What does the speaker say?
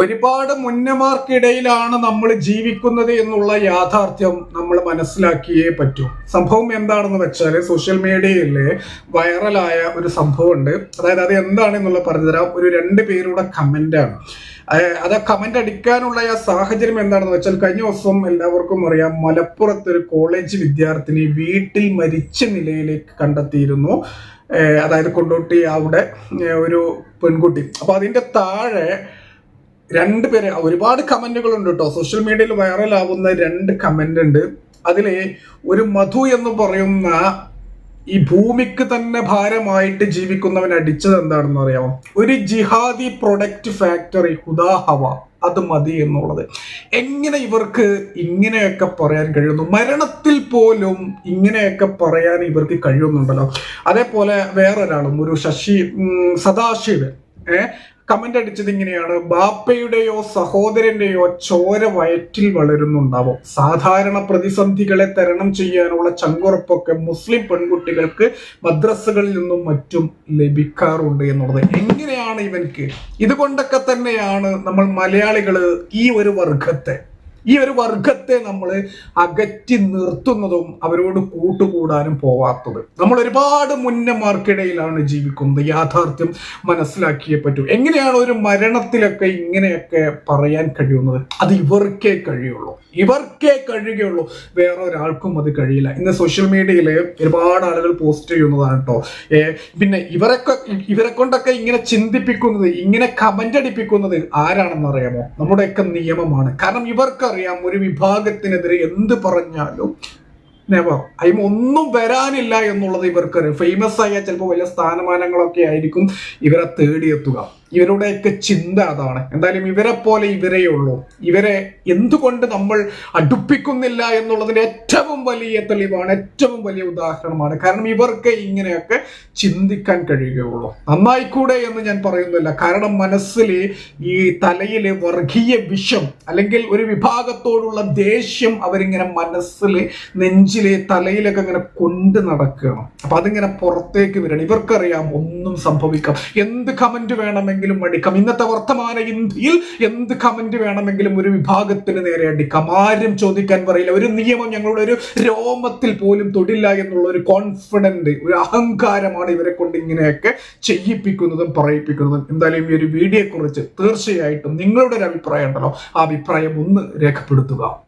ഒരുപാട് മുന്നമാർക്കിടയിലാണ് നമ്മൾ ജീവിക്കുന്നത് എന്നുള്ള യാഥാർത്ഥ്യം നമ്മൾ മനസ്സിലാക്കിയേ പറ്റൂ. സംഭവം എന്താണെന്ന് വെച്ചാൽ സോഷ്യൽ മീഡിയയിൽ വൈറലായ ഒരു സംഭവമുണ്ട്. അതായത് അത് എന്താണെന്നുള്ള പറഞ്ഞുതരാം. ഒരു രണ്ട് പേരുടെ കമന്റാണ് അത് കമന്റ് അടിക്കാനുള്ള ആ സാഹചര്യം എന്താണെന്ന് വെച്ചാൽ കഴിഞ്ഞ ദിവസം എല്ലാവർക്കും അറിയാം മലപ്പുറത്ത് ഒരു കോളേജ് വിദ്യാർത്ഥിനി വീട്ടിൽ മരിച്ച നിലയിലേക്ക് കണ്ടെത്തിയിരുന്നു. അതായത് കൊണ്ടോട്ടി അവിടെ ഒരു പെൺകുട്ടി. അപ്പൊ അതിന്റെ താഴെ രണ്ട് പേര് ഒരുപാട് കമന്റുകൾ ഉണ്ട് കേട്ടോ സോഷ്യൽ മീഡിയയിൽ വൈറലാവുന്ന രണ്ട് കമന്റ് ഉണ്ട് അതിലെ ഒരു മധു എന്ന് പറയുന്ന ഈ ഭൂമിക്ക് തന്നെ ഭാരമായിട്ട് ജീവിക്കുന്നവൻ അടിച്ചത് എന്താണെന്ന് അറിയാമോ? ഒരു ജിഹാദി പ്രൊഡക്റ്റ് ഫാക്ടറി ഹുദാഹവ അത് മതി എന്നുള്ളത്. എങ്ങനെ ഇവർക്ക് ഇങ്ങനെയൊക്കെ പറയാൻ കഴിയുന്നു? മരണത്തിൽ പോലും ഇങ്ങനെയൊക്കെ പറയാൻ ഇവർക്ക് കഴിയുന്നുണ്ടല്ലോ. അതേപോലെ വേറൊരാളും ഒരു ശശി സദാശിവൻ ഏഹ് കമന്റ് അടിച്ചത് ഇങ്ങനെയാണ്. ബാപ്പയുടെയോ സഹോദരന്റെയോ ചോര വയറ്റിൽ വളരുന്നുണ്ടാവും. സാധാരണ പ്രതിസന്ധികളെ തരണം ചെയ്യാനുള്ള ചങ്കുറപ്പൊക്കെ മുസ്ലിം പെൺകുട്ടികൾക്ക് മദ്രസകളിൽ നിന്നും മറ്റും ലഭിക്കാറുണ്ട് എന്നുള്ളത്. എങ്ങനെയാണ് ഇവൻക്ക്? ഇതുകൊണ്ടൊക്കെ തന്നെയാണ് നമ്മൾ മലയാളികൾ ഈ ഒരു വർഗത്തെ ഈ ഒരു വർഗത്തെ നമ്മൾ അകറ്റി നിർത്തുന്നതും അവരോട് കൂട്ടുകൂടാനും പോവാത്തത്. നമ്മൾ ഒരുപാട് മുന്നമാർക്കിടയിലാണ് ജീവിക്കുന്നത്. യാഥാർത്ഥ്യം മനസ്സിലാക്കിയേ പറ്റൂ എങ്ങനെയാണ് ഒരു മരണത്തിലൊക്കെ ഇങ്ങനെയൊക്കെ പറയാൻ കഴിയുന്നത്? അത് ഇവർക്കേ കഴിയുള്ളൂ. ഇവർക്കേ കഴിയുകയുള്ളൂ. വേറെ ഒരാൾക്കും അത് കഴിയില്ല. ഇന്ന് സോഷ്യൽ മീഡിയയിൽ ഒരുപാട് ആളുകൾ പോസ്റ്റ് ചെയ്യുന്നതാണ് കേട്ടോ പിന്നെ ഇവരൊക്കെ ഇവരെ കൊണ്ടൊക്കെ ഇങ്ങനെ ചിന്തിപ്പിക്കുന്നത് ഇങ്ങനെ കമന്റ് അടിപ്പിക്കുന്നത് ആരാണെന്ന് അറിയാമോ നമ്മുടെയൊക്കെ നിയമമാണ്. കാരണം ഇവർക്കറിയാം. ഒരു വിഭാഗത്തിനെതിരെ എന്ത് പറഞ്ഞാലും. നെവർ അതിന് ഒന്നും വരാനില്ല എന്നുള്ളത് ഇവർക്കറിയാം ഫേമസ് ആയ ചിലപ്പോൾ വലിയ സ്ഥാനമാനങ്ങളൊക്കെ ആയിരിക്കും. ഇവരെ തേടിയെത്തുക. ഇവരുടെയൊക്കെ ചിന്ത അതാണ്. എന്തായാലും ഇവരെ പോലെ ഇവരേ ഉള്ളൂ. ഇവരെ എന്തുകൊണ്ട് നമ്മൾ അടുപ്പിക്കുന്നില്ല എന്നുള്ളതിന്റെ ഏറ്റവും വലിയ തെളിവാണ് ഏറ്റവും വലിയ ഉദാഹരണമാണ്. കാരണം ഇവർക്ക് ഇങ്ങനെയൊക്കെ ചിന്തിക്കാൻ കഴിയുകയുള്ളൂ നന്നായിക്കൂടെ എന്ന് ഞാൻ പറയുന്നില്ല. കാരണം മനസ്സിൽ ഈ തലയിൽ വർഗീയ വിഷം അല്ലെങ്കിൽ ഒരു വിഭാഗത്തോടുള്ള ദേഷ്യം അവരിങ്ങനെ മനസ്സിൽ നെഞ്ചിലെ തലയിലൊക്കെ ഇങ്ങനെ കൊണ്ട് നടക്കുകയാണ്. അപ്പൊ അതിങ്ങനെ പുറത്തേക്ക് വരണം ഇവർക്കറിയാം ഒന്നും സംഭവിക്കാം. എന്ത് കമന്റ് വേണമെങ്കിലും അടിക്കാം. ഇന്നത്തെ വർത്തമാന ഇന്ത്യയിൽ എന്ത് കമന്റ് വേണമെങ്കിലും ഒരു വിഭാഗത്തിന് നേരെ അടിക്കാം. ആരും ചോദിക്കാൻ പറയില്ല. ഒരു നിയമം ഞങ്ങളുടെ ഒരു രോമത്തിൽ പോലും തൊടില്ല എന്നുള്ള ഒരു കോൺഫിഡന്റ് ഒരു അഹങ്കാരമാണ് ഇവരെ കൊണ്ട് ഇങ്ങനെയൊക്കെ ചെയ്യിപ്പിക്കുന്നതും പറയിപ്പിക്കുന്നതും. എന്തായാലും ഈ ഒരു വീഡിയോയെക്കുറിച്ച് തീർച്ചയായിട്ടും നിങ്ങളുടെ ഒരു അഭിപ്രായം ഉണ്ടല്ലോ. ആ അഭിപ്രായം ഒന്ന് രേഖപ്പെടുത്തുക.